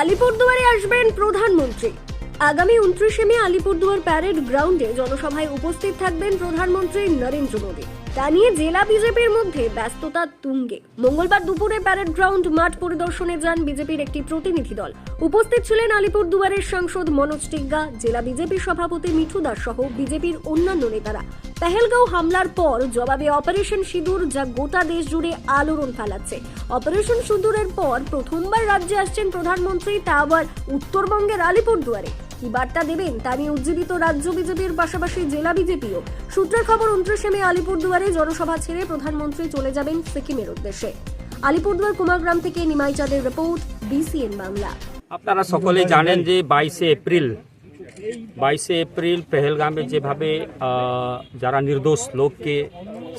আলিপুরদুয়ারে আসবেন প্রধানমন্ত্রী। আগামী উনত্রিশে মে আলিপুরদুয়ার প্যারেড গ্রাউন্ডে জনসভায় উপস্থিত থাকবেন প্রধানমন্ত্রী নরেন্দ্র মোদী। তা নিয়ে জেলা বিজেপির মধ্যে ব্যস্ততা তুঙ্গে। মঙ্গলবার দুপুরে প্যারেড গ্রাউন্ড মাঠ পরিদর্শনে যান বিজেপির একটি প্রতিনিধি দল। উপস্থিত ছিলেন আলিপুরদুয়ারের সাংসদ মনোজ টিগ্গা, জেলা বিজেপি সভাপতি মিঠু দাস সহ বিজেপির অন্যান্য নেতারা। পেহেলগাঁও হামলার পর জবাবে অপারেশন সিঁদুর যা গোটা দেশ জুড়ে আলোড়ন ফেলাচ্ছে। অপারেশন সিঁদুরের পর প্রথমবার রাজ্যে আসছেন প্রধানমন্ত্রী, তা আবার উত্তরবঙ্গের আলিপুরদুয়ারে। কি বার্তা দেবেন? তা নিয়ে উজ্জীবিত রাজ্য বিজেপির পাশাপাশি জেলা বিজেপিও। সূত্রের খবর, উনত্রিশে মে আলিপুরদুয়ারে জনসভা ছেড়ে প্রধানমন্ত্রী চলে যাবেন সিকিমের উদ্দেশ্যে। আলিপুরদুয়ার কুমারগ্রাম থেকে নিমাই চাঁদের রিপোর্ট, বিসিএন বাংলা। আপনারা সকলেই জানেন যে বাইশে এপ্রিল বাইশে এপ্রিল পেহেলগামে যেভাবে যারা নির্দোষ লোককে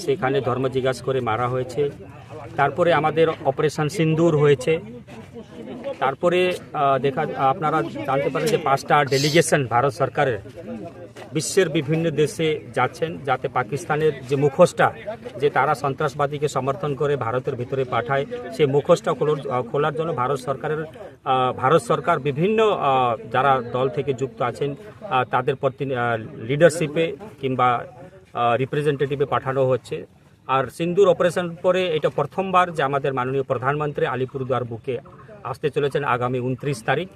সেখানে ধর্ম জিজ্ঞাসা করে মারা হয়েছে, তারপরে আমাদের অপারেশন সিন্দুর হয়েছে তারপরে দেখা, আপনারা জানতে পারেন যে পাঁচটা ডেলিগেশন ভারত সরকারের বিশ্বের বিভিন্ন দেশে যাচ্ছেন যাতে পাকিস্তানের যে মুখোশটা, যে তারা সন্ত্রাসবাদীকে সমর্থন করে ভারতের ভিতরে পাঠায়, সেই মুখোশটা খোলার খোলার জন্য ভারত সরকারের ভারত সরকার বিভিন্ন যারা দল থেকে যুক্ত আছেন তাদের প্রতি লিডারশিপে কিংবা রিপ্রেজেন্টেটিভে পাঠানো হচ্ছে। আর সিন্দুর অপারেশন পরে এটা প্রথমবার যে আমাদের মাননীয় প্রধানমন্ত্রী আলিপুরদুয়ার বুকে আসতে চলেছেন আগামী উনত্রিশ তারিখ।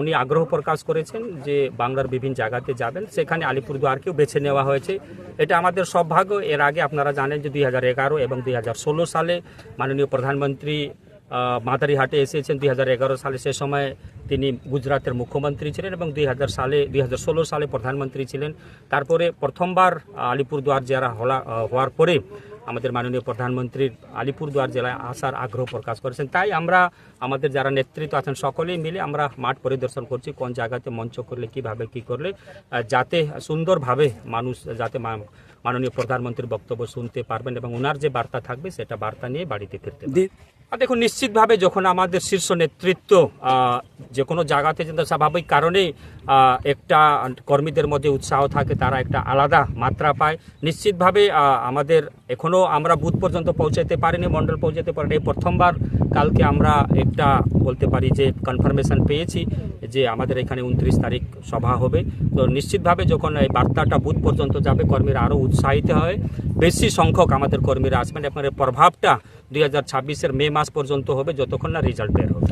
উনি আগ্রহ প্রকাশ করেছেন যে বাংলার বিভিন্ন জায়গাতে যাবেন। সেখানে আলিপুরদুয়ারকেও বেছে নেওয়া হয়েছে। এটা আমাদের সৌভাগ্য। এর আগে আপনারা জানেন যে দুই হাজার এগারো এবং দুই হাজার ষোলো সালে মাননীয় প্রধানমন্ত্রী মাদারিহাটে এসেছেন। দুই হাজার এগারো সালে সে সময় তিনি গুজরাটের মুখ্যমন্ত্রী ছিলেন এবং দুই হাজার সালে, দুই হাজার ষোলো সালে প্রধানমন্ত্রী ছিলেন। তারপরে প্রথমবার আলিপুরদুয়ার হলা হওয়ার পরে আমাদের মাননীয় প্রধানমন্ত্রীর আলিপুরদুয়ার জেলায় আসার আগ্রহ প্রকাশ করেছেন। তাই আমরা আমাদের যারা নেতৃত্ব আছেন সকলেই মিলে আমরা মাঠ পরিদর্শন করছি কোন জায়গাতে মঞ্চ করলে কীভাবে কি করলে যাতে সুন্দরভাবে মানুষ যাতে মাননীয় প্রধানমন্ত্রীর বক্তব্য শুনতে পারবেন এবং ওনার যে বার্তা থাকবে সেটা বার্তা নিয়ে বাড়িতে ফিরতে আর দেখুন নিশ্চিতভাবে যখন আমাদের শীর্ষ নেতৃত্ব যে কোনো জায়গাতে কিন্তু স্বাভাবিক কারণেই একটা কর্মীদের মধ্যে উৎসাহ থাকে, তারা একটা আলাদা মাত্রা পায়। নিশ্চিতভাবে আমাদের এখনও আমরা বুথ পর্যন্ত পৌঁছাতে পারিনি, মণ্ডল পৌঁছাতে পারিনি। এই প্রথমবার কালকে আমরা একটা বলতে পারি যে কনফার্মেশন পেয়েছি যে আমাদের এখানে উনত্রিশ তারিখ সভা হবে। তো নিশ্চিতভাবে যখন এই বার্তাটা বুথ পর্যন্ত যাবে, কর্মীরা আরও উৎসাহিত হয়। বেশি সংখ্যক আমাদের কর্মীরা আসবেন। এবং এর প্রভাবটা দুই হাজার মে মাস পর্যন্ত হবে, যতক্ষণ না রেজাল্ট বের হবে।